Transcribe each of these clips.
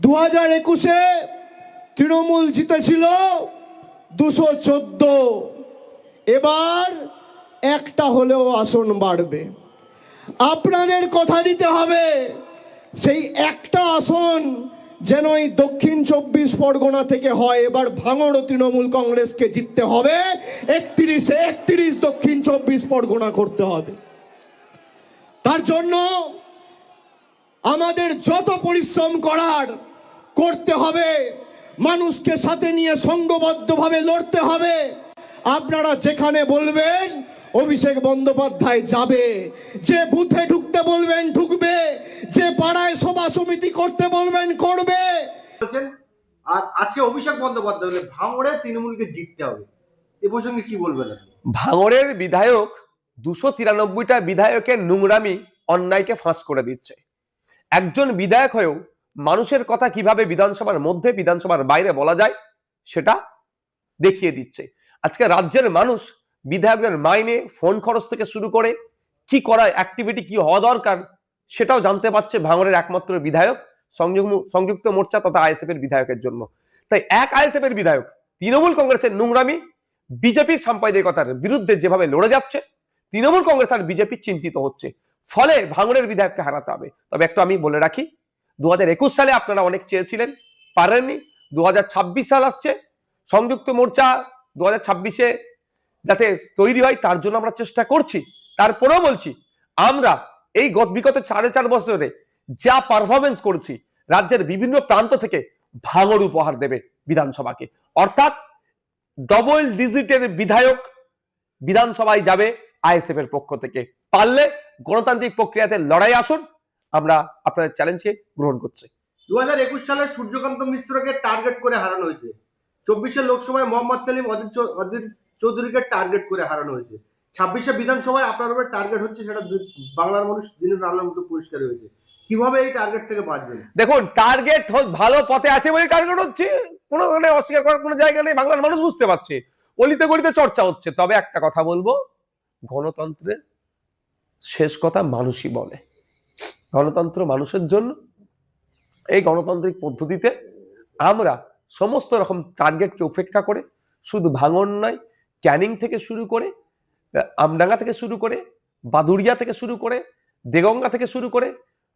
দু হাজার একুশে তৃণমূল জিতেছিল দুশো চোদ্দ। এবার একটা হলেও আসন বাড়বে। আপনাদের কথা দিতে হবে, সেই একটা আসন যেন এই দক্ষিণ চব্বিশ পরগনা থেকে হয়। এবার ভাঙড় তৃণমূল কংগ্রেসকে জিততে হবে, একত্রিশে একত্রিশ দক্ষিণ চব্বিশ পরগনা করতে হবে। তার জন্য আমাদের যত পরিশ্রম করার করতে হবে। মানুষকে সাথে নিয়ে সংঘবদ্ধভাবে লড়তে হবে। আপনারা যেখানে বলবেন অভিষেক বন্দ্যোপাধ্যায় যাবে। যে বুথে ঢুকতে বলবেন ঢুকবে। যে পাড়ায় সভা সমিতি করতে বলবেন করবে। বলছেন আর আজকে অভিষেক বন্দ্যোপাধ্যায় বলে ভাঙড়ে তৃণমূলকে জিততে হবে। এ প্রসঙ্গে কি বলবেন ভাঙড়ের বিধায়ক দুশো তিরানব্বইটা বিধায়কের নোংরামি অন্যায়কে ফাঁস করে দিচ্ছে। একজন বিধায়ক হয়েও মানুষের কথা কীভাবে বিধানসভার মধ্যে, বিধানসভার বাইরে বলা যায়, সেটা দেখিয়ে দিচ্ছে। আজকে রাজ্যের মানুষ বিধায়কদের মাইনে, ফোন খরচ থেকে শুরু করে কি করা অ্যাক্টিভিটি কি হওয়া দরকার, সেটাও জানতে পারছে ভাঙড়ের একমাত্র বিধায়ক, সংযুক্ত- মোর্চা তথা আইএসএফ এর বিধায়কের জন্য। তাই এক আইএসএফ এর বিধায়ক, তৃণমূল কংগ্রেসের নোংরামি, বিজেপির সাম্প্রদায়িকতার বিরুদ্ধে যেভাবে লড়ে যাচ্ছে, তৃণমূল কংগ্রেস আর বিজেপি চিন্তিত হচ্ছে। ফলে ভাঙড়ের বিধায়ককে হারাতে হবে। তবে একটু আমি বলে রাখি দু হাজার একুশ সালে আপনারা অনেক চেয়েছিলেন, পারেননি। দু হাজার ছাব্বিশ সাল আসছে, সংযুক্ত মোর্চা দু ছাব্বিশে যাতে তৈরি হয়, তার জন্য আমরা চেষ্টা করছি। তারপরেও বলছি, আমরা এই গত- বিগত সাড়ে চার বছরে যা পারফরমেন্স করছি, রাজ্যের বিভিন্ন প্রান্ত থেকে ভাঙড় উপহার দেবে বিধানসভাকে। অর্থাৎ ডবল ডিজিটের বিধায়ক বিধানসভায় যাবে আইএসএফ এর পক্ষ থেকে। পারলে গণতান্ত্রিক প্রক্রিয়াতে লড়াই আসুন আমরা আপনাদের চ্যালেঞ্জকে গ্রহণ করছি। দু হাজার একুশ সালে সূর্যকান্ত মিশ্রকে টার্গেট করে হারানো হয়েছে। চব্বিশে লোকসভায় মোহাম্মদ সেলিম অজিত অজিত চৌধুরীকে টার্গেট করে হারানো হয়েছে। ছাব্বিশে বিধানসভায় আপনার উপরে টার্গেট হচ্ছে সেটা বাংলার মানুষ দিনের আলোর মতো পরিষ্কার হয়েছে। কীভাবে এই টার্গেট থেকে বাঁচবেন? দেখুন টার্গেট ভালো পথে আছে বলে টার্গেট হচ্ছে। কোনো মানে অস্বীকার করার কোনো জায়গা নেই বাংলার মানুষ বুঝতে পারছে। অলিতে গলিতে চর্চা হচ্ছে। তবে একটা কথা বলব গণতন্ত্রের শেষ কথা মানুষই বলে। গণতন্ত্র মানুষের জন্য। এই গণতান্ত্রিক পদ্ধতিতে আমরা সমস্ত রকম টার্গেটকে উপেক্ষা করে শুধু ভাঙন নয় ক্যানিং থেকে শুরু করে আমডাঙ্গা থেকে শুরু করে, বাদুড়িয়া থেকে শুরু করে, দেগঙ্গা থেকে শুরু করে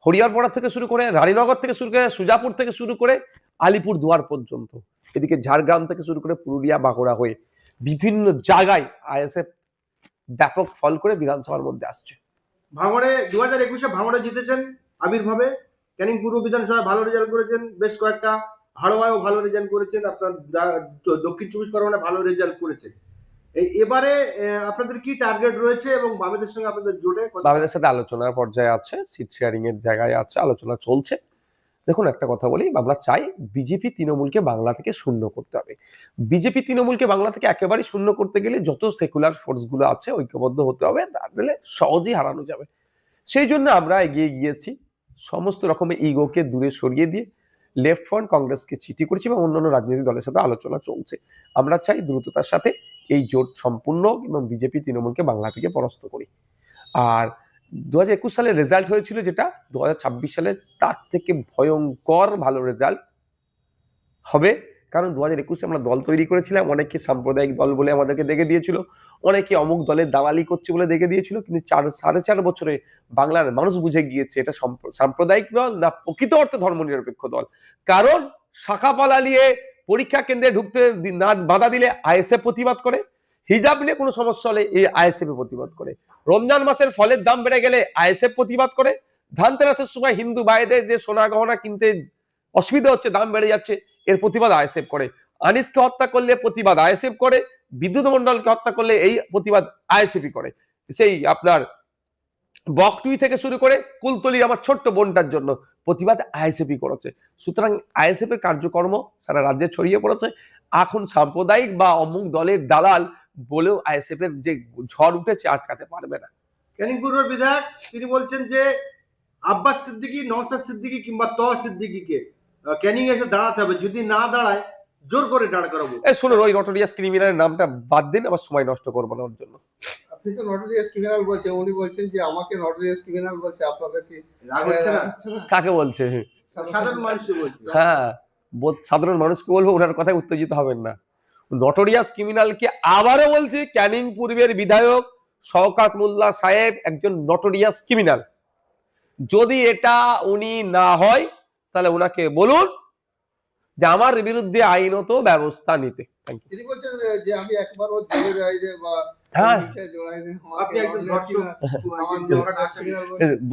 হরিয়ারপাড়া থেকে শুরু করে, রানীনগর থেকে শুরু করে, সুজাপুর থেকে শুরু করে আলিপুর দুয়ার পর্যন্ত। এদিকে ঝাড়গ্রাম থেকে শুরু করে পুরুলিয়া, বাঁকুড়া হয়ে বিভিন্ন জায়গায় আইএসএফ ব্যাপক ফল করে বিধানসভার মধ্যে আসছে। ভাঙড়ে দু হাজার একুশে ভাঙড়ে জিতেছেন আবির্ভাবে ক্যানিং পূর্ব বিধানসভায় ভালো রেজাল্ট করেছেন, বেশ কয়েকটা হাড়োয়ায়ও ভালো রেজাল্ট করেছেন, আপনার দক্ষিণ চব্বিশ পরগনায় ভালো রেজাল্ট করেছেন। এবারে আপনাদের কি টার্গেট রয়েছে এবং বামেদের সঙ্গে আপনাদের জোটে বামেদের সাথে আলোচনার পর্যায়ে আছে সিট শেয়ারিং এর জায়গায় আছে, আলোচনা চলছে। দেখুন, একটা কথা বলি আমরা চাই বিজেপি তৃণমূলকে বাংলা থেকে শূন্য করতে হবে। বিজেপি তৃণমূলকে বাংলা থেকে একেবারেই শূন্য করতে গেলে যত সেকুলার ফোর্সগুলো আছে ঐক্যবদ্ধ হতে হবে তাহলে সহজেই হারানো যাবে। সেই জন্য আমরা এগিয়ে গিয়েছি, সমস্ত রকমের ইগোকে দূরে সরিয়ে দিয়ে লেফট ফ্রন্ট কংগ্রেসকে চিঠি করেছি এবং অন্যান্য রাজনৈতিক দলের সাথে আলোচনা চলছে। আমরা চাই দ্রুততার সাথে এই জোট সম্পূর্ণ এবং বিজেপি তৃণমূলকে বাংলা থেকে পরাস্ত করি। আর দু হাজার একুশ সালে রেজাল্ট হয়েছিল যেটা, দু হাজার ছাব্বিশ সালে তার থেকে ভয়ঙ্কর ভালো রেজাল্ট হবে। কারণ দু হাজার একুশে আমরা দল তৈরি করেছিলাম অনেকে সাম্প্রদায়িক দল বলে আমাদেরকে দেখে দিয়েছিল, অনেকে অমুক দলের দালালি করছে বলে দেখে দিয়েছিল, কিন্তু চার, সাড়ে চার বছরে বাংলার মানুষ বুঝে গিয়েছে এটা সাম্প্র- সাম্প্রদায়িক দল না প্রকৃত অর্থে ধর্মনিরপেক্ষ দল। কারণ শাখা পালালিয়ে পরীক্ষা কেন্দ্রে ঢুকতে না বাধা দিলে আইএসএফ প্রতিবাদ করে হিজাব নিয়ে কোনো সমস্যা হলে এই আইএসএফ প্রতিবাদ করে। রমজান মাসের ফলের দাম বেড়ে গেলে আইএসএফ প্রতিবাদ করে। ধানতেরাসের সময় হিন্দু ভাইদের যে সোনা গহনা কিনতে অসুবিধা হচ্ছে, দাম বেড়ে যাচ্ছে, এর প্রতিবাদ আইএসএফ করে। আনিসকে হত্যা করলে প্রতিবাদ আইএসএফ করে, বিদ্যুৎ মন্ডলকে হত্যা করলে এই প্রতিবাদ আইএসএফই করে। সেই আপনার বকটুই থেকে শুরু করে কুলতলি আমার ছোট্ট বোনটার জন্য প্রতিবাদ আইএসএফই করেছে। সুতরাং আইএসএফ এর কার্যকর্ম সারা রাজ্যে ছড়িয়ে পড়েছে। এখন সাম্প্রদায়িক বা অমুক দলের দালাল বলেও আইএসএফ এর যে ঝড় উঠেছে আটকাতে পারবে না। ক্যানিং পূর্বের বিধায়ক তিনি বলছেন যে আব্বাস সিদ্দিকী নওসাদ সিদ্দিকী কিংবা ত সিদ্দিকীকে ক্যানিং এসে দাঁড়াতে হবে। যদি না দাঁড়ায় জোর করে দাঁড় করাবো। এই শুনুন ওই নটোরিয়াস ক্রিমিনালের নামটা বাদ দিন আবার সময় নষ্ট করব না ওর জন্য। আপনি তো নটোরিয়াস ক্রিমিনাল বলছেন উনি বলছেন যে আমাকে নটোরিয়াস ক্রিমিনাল বলছে আপনাদের কি রাগ হচ্ছে না? কাকে বলছে? সাধারণ মানুষকে বলছি। হ্যাঁ বোধ- সাধারণ মানুষকে বলব ওনার কথায় উত্তেজিত হবেন না। নটোরিয়াস ক্রিমিনালকে আবারও বলছি ক্যানিং পূর্বের বিধায়ক শওকাত মোল্লা সাহেব একজন নটোরিয়াস ক্রিমিনাল যদি এটা উনি না হয় তাহলে ওনাকে বলুন যে আমার বিরুদ্ধে আইনত ব্যবস্থা নিতে। Thank you. তিনি বলছেন যে আমি একবার ওর জেলে যাইনি বা হ্যাঁ।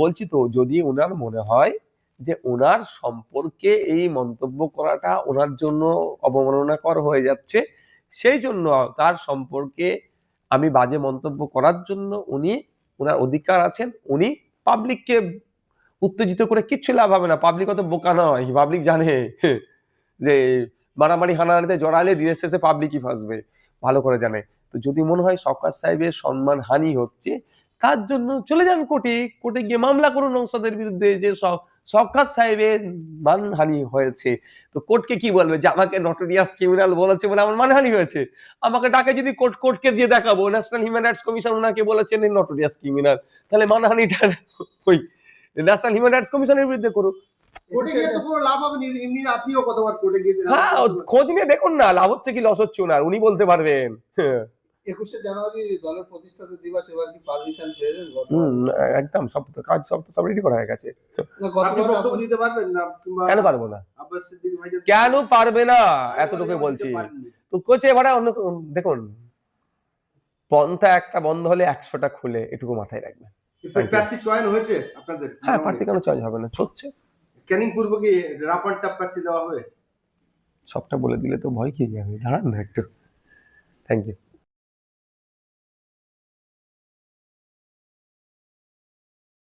বলছি তো যদি ওনার মনে হয় যে ওনার সম্পর্কে এই মন্তব্য করাটা ওনার জন্য অবমাননাকর হয়ে যাচ্ছে সেই জন্য তার সম্পর্কে আমি বাজে মন্তব্য করার জন্য উনি, ওনার অধিকার আছেন, উনি পাবলিককে উত্তেজিত করে কিচ্ছু লাভ হবে না। পাবলিক অত বোকা নয় পাবলিক জানে যে মারামারি হানাহানিতে জড়ালে দিনের শেষে পাবলিকই ফাঁসবে, ভালো করে জানে। তো যদি মনে হয় সরকার সাহেবের সম্মান হানি হচ্ছে তার জন্য? চলে যান কোর্টে। কোর্টে গিয়ে মামলা করুন নৌসাদের বিরুদ্ধে যে সরকার সাহেবের মানহানি হয়েছে। তো কোর্টকে কি বলবে? যে আমাকে নটোরিয়াস ক্রিমিনাল বলেছে বলে আমার মানহানি হয়েছে। আমাকে ডাকে যদি কোর্ট কোর্টকে দিয়ে দেখাবো। ন্যাশনাল হিউম্যান রাইটস কমিশন ওনাকে বলেছেন নটোরিয়াস ক্রিমিনাল তাহলে মানহানিটা ওই ন্যাশনাল হিউম্যান রাইটস কমিশনের বিরুদ্ধে করুক। না। হ্যাঁ খোঁজ নিয়ে দেখুন না লাভ হচ্ছে কি লস হচ্ছে ওনার। উনি বলতে পারবেন। একুশে জানুয়ারি দলের প্রতিষ্ঠাতা দিবস এবার কি পারমিশন পেলেন একদম সব তো কাজ সব তো সব রেডি করা হয়ে গেছে। আপনি গতবার দিতে পারবেন না কেন পারব না? আব্বাস সিদ্দিকী ভাইজান কেন পারবে না? এতটুকু বলছি। তো কোচে ভাড়া অন্য দেখুন পন্থা একটা বন্ধ হলে একশোটা খুলে এটুকু মাথায় রাখবেন। প্রার্থী চয়ন হয়েছে আপনাদের? হ্যাঁ প্রার্থী কেন চয়েস হবে না? হচ্ছে ক্যানিং পূর্ব কি রাপার টাপ প্রার্থী দেওয়া হবে? সবটা বলে দিলে তো ভয় কি যাবে। দাঁড়ান না একটু। Thank you